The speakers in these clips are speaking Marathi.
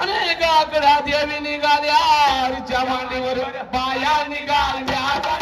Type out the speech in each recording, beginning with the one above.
अनेक आकडा देवी निघाल्या आईच्या मांडीवर बाया निघाल्या.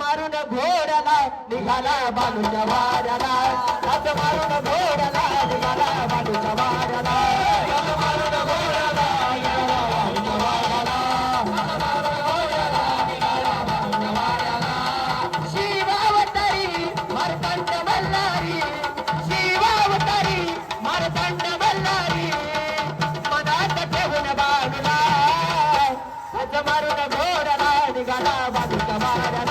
मारून घोड्याला निघाला बालूच्या वाड्याला हात मारून घोड्याला निघाला बालूच्या वाड्याला हात मारून घोड्याला बालूच्या वाड्याला. शिवावतारी मारतांड मल्हारी. शिवावतारी मारतांड मल्हारी. मनात ठेवून बाणूला हात मारून घोड्याला निघाला बाजूच्या वाड्याला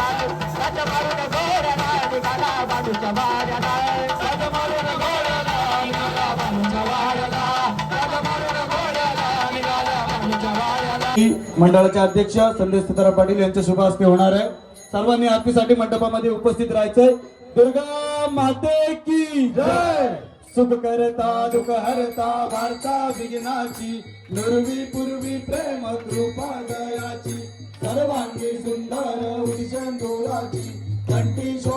मंडळाचे अध्यक्ष संदेश सीताराम पाटील यांच्या शुभ हस्ते होणार आहे. सर्वांनी आरतीसाठी मंडपामध्ये उपस्थित राहायचंय. दुर्गा माते की जय! सुख करता दुःख हरता वार्ता विघ्नाची नुरवी पूर्वी प्रेम कृपा दयाची. सर्वांगी सुंदर उदिशन ಕಂಠಿ ಸೋ